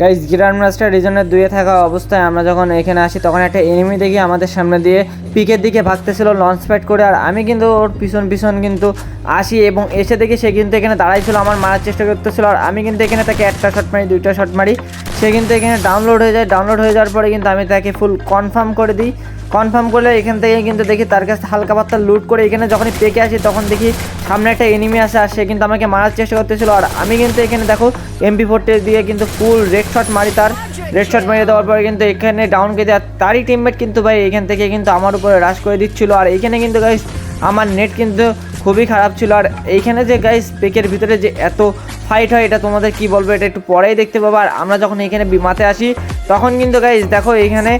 Guys grand master রিজনের দুয়ে থাকা অবস্থায় আমরা যখন এখানে আসি, তখন একটা এনিমি দেখি আমাদের সামনে দিয়ে পিকের দিকে ভাগতেছিল লঞ্চ প্যাড করে। আর আমি কিন্তু ওর পিছন পিছন কিন্তু আসি এবং এসে দেখি সে কিন্তু এখানে দাঁড়াইছিল, আমার মারার চেষ্টা করতেছিল। আর আমি কিন্তু এখানে তাকে একটা শট মারি, দুইটা শট মারি। সে কিন্তু এখানে ডাউনলোড হয়ে যায়। ডাউনলোড হয়ে যাওয়ার পরে কিন্তু আমি তাকে ফুল কনফার্ম করে দিই। কনফার্ম করলে এখান থেকে কিন্তু দেখি তার কাছে হালকা পাত্তা লুট করে এখানে যখনই পেকে আসি তখন দেখি সামনে একটা এনিমি আসে আর সে কিন্তু আমাকে মারার চেষ্টা করতেছিল। আর আমি কিন্তু এখানে দেখো এমপি ফোরটে দিয়ে কিন্তু ফুল রেড শট মারি তার। রেড শট মারিয়ে দেওয়ার পরে কিন্তু এখানে ডাউন কে দেওয়ার তারই টিমমেট কিন্তু ভাই এখান থেকে কিন্তু আমার উপরে রাশ করে দিচ্ছিল। আর এখানে কিন্তু গাইস আমার নেট কিন্তু খুবই খারাপ ছিল। আর এইখানে যে গাইস পেকের ভিতরে যে এত ফাইট হয়, এটা তোমাদের কি বলব, এটা একটু পরেই দেখতে পাবো। আর আমরা যখন এখানে বিমাতে আসি, তখন কিন্তু গাইজ দেখো এখানে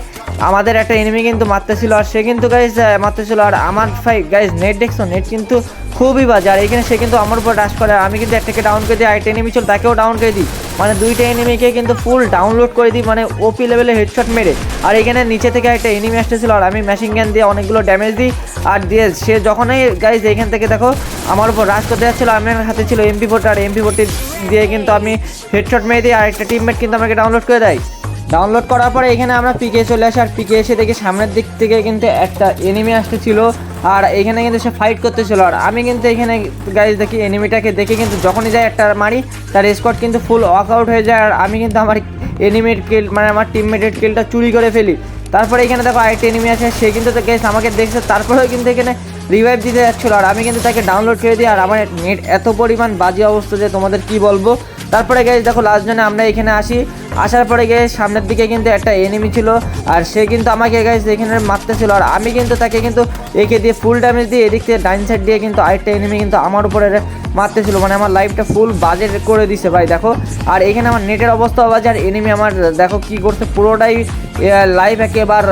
আমাদের একটা এনিমি কিন্তু মারতেছিল আর সে কিন্তু গাইজ মারতেছিল। আর আমার ফাই গাইজ নেট দেখছ? নেট কিন্তু খুবই বাজে। আর এখানে সে কিন্তু আমার উপর ডাশ করে। আমি কিন্তু একটাকে ডাউন করে দিই, আর একটা এনিমি ছিল তাকেও ডাউন করে দিই। মানে দুইটা এনিমিকে কিন্তু ফুল ডাউনলোড করে দিই মানে ওপি লেভেলে হেডশট মেরে। আর এখানে নিচে থেকে একটা এনিমি আসতেছিল, আর আমি মেশিন গ্যান দিয়ে অনেকগুলো ড্যামেজ দিই। আর দিয়ে সে যখনই গাইজ এখান থেকে দেখো, আমার উপর রাশ করতে যাচ্ছিল আমার হাতে ছিল এমপি ফোরটা আর এমপি ফোরটি দিয়ে কিন্তু আমি হেডশট মেরে দিই, আর একটা টিমমেট কিন্তু আমাকে ডাউনলোড করে দেয়। ডাউনলোড করার পরে এখানে আমরা পিকে চলে আসি, আর পিকে এসে দেখি সামনের দিক থেকে কিন্তু একটা এনিমি আসতেছিল, আর এখানে কিন্তু সে ফাইট করতেছিল। আর আমি কিন্তু এখানে গাইজ দেখি এনিমিটাকে দেখে কিন্তু যখনই যায় একটা মারি, তার স্কোয়াড কিন্তু ফুল ওয়ার্কআউট হয়ে যায়, আর আমি কিন্তু আমার এনিমির কিল মানে আমার টিমমেটের কিলটা চুরি করে ফেলি। তারপরে এখানে দেখো আরেকটা এনিমি আছে সে কিন্তু গেস আমাকে দেখছে, তারপরেও কিন্তু এখানে রিভাইভ দিতে যাচ্ছিল আর আমি কিন্তু তাকে ডাউনলোড করে দিই আর আমার নেট এত পরিমাণ বাজে অবস্থা যে তোমাদের কি বলব? তারপরে গেছে দেখো লাস্ট জনে আমরা এখানে আসি। আসার পরে গিয়ে সামনের দিকে কিন্তু একটা এনিমি ছিল আর সে কিন্তু আমাকে গাইজ এখানে মারতেছিল আর আমি কিন্তু তাকে কিন্তু একে দিয়ে ফুল ড্যামেজ দিয়ে এদিক থেকে ডাইন সাইড দিয়ে কিন্তু আরেকটা এনিমি কিন্তু আমার উপরে মারতেছিল। মানে আমার লাইফটা ফুল বাজে করে দিছে ভাই, দেখো। আর এখানে আমার নেটের অবস্থা বাজে আর এনিমি আমার, দেখো কি করছে, পুরোটাই লাইফ একেবার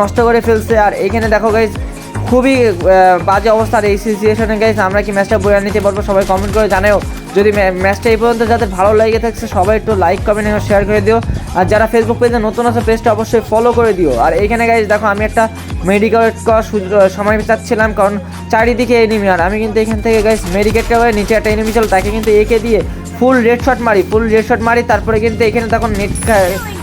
নষ্ট করে ফেলছে। আর এখানে দেখো গাইজ খুবই বাজে অবস্থা আর এই সিচুয়েশনে গাইছে আমরা কি ম্যাচটা বয়ে নিতে পারব? সবাই কমেন্ট করে জানাও যদি ম্যাচটা এই পর্যন্ত যাদের ভালো লেগে থাকছে, সবাই একটু লাইক কমেন্ট এবং শেয়ার করে দিও। আর যারা ফেসবুক পেজে নতুন আছে পেজটা অবশ্যই ফলো করে দিও। আর এইখানে গাইজ দেখো, আমি একটা মেডিকেট করার সময় চাচ্ছিলাম, কারণ চারিদিকে এনিমি আর আমি কিন্তু এখান থেকে গাইজ মেডিকেটটা হয়ে নিচে একটা এনিমি ছিল তাকে কিন্তু এঁকে দিয়ে ফুল রেড শট মারি ফুল রেড শট মারি। তারপরে কিন্তু এখানে তখন নেট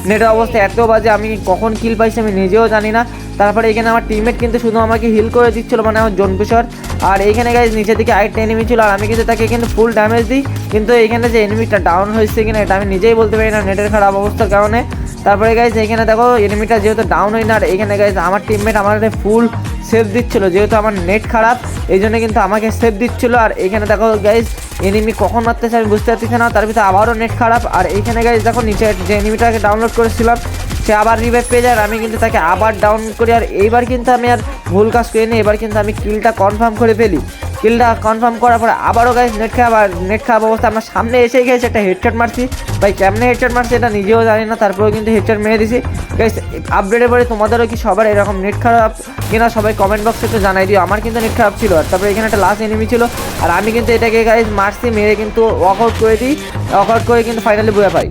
নেটের অবস্থা এত বাজে, আমি কখন কিল পাইছি আমি নিজেও জানি না। তারপরে এখানে আমার টিমমেট কিন্তু শুধু আমাকে হিল করে দিচ্ছিল মানে আমার জনপিসর আর এইখানে গাইজ নিচের দিকে আরেকটা এনিমি ছিল, আর আমি কিন্তু তাকে কিন্তু ফুল ড্যামেজ দিই। কিন্তু এইখানে যে এনিমিটা ডাউন হয়েছে কিনা এটা আমি নিজেই বলতে পারি না, নেটের খারাপ অবস্থার কারণে। তারপরে গাইজ এখানে দেখো এনিমিটা যেহেতু ডাউন হয় না আর এখানে গাইজ আমার টিমমেট আমার ফুল সেভ দিচ্ছিল, যেহেতু আমার নেট খারাপ, এই জন্য কিন্তু আমাকে সেভ দিচ্ছিল। আর এখানে দেখো গাইজ এনিমি কখন মারতেছে আমি বুঝতে পারতেছি না, তার ভিতরে আবারও নেট খারাপ। আর এইখানে গাইজ দেখো নিচে যে এনিমিটাকে ডাউনলোড করেছিলাম, সে আবার রিভাইভ পেয়ে যায়, আর আমি কিন্তু তাকে আবার ডাউন করি। আর এইবার কিন্তু আমি আর ভুল কাজ করিনি, এবার কিন্তু আমি কিলটা কনফার্ম করে ফেলি। কিলটা কনফার্ম করার পরে আবারও গাইস নেট আর নেট খারাপ অবস্থা আমার সামনে এসে গেছে, একটা হেডশট মারছি। ভাই, কেমনে হেডশট মারছি এটা নিজেও জানি না, তারপরেও কিন্তু হেডশট মেরে দিছি। গাইস আপডেটের পরে তোমাদেরও কি সবার এরকম নেট খারাপ কিনা সবাই কমেন্ট বক্সে একটু জানাই দিও। আমার কিন্তু নেট খারাপ ছিল। আর তারপরে এখানে একটা লাস্ট এনিমি ছিল। আর আমি কিন্তু এটাকে গাইজ মারছি, মেরে কিন্তু ওয়ার্কআউট করে দিই। ওয়ার্কআউট করে কিন্তু ফাইনালি বয়ে পাই।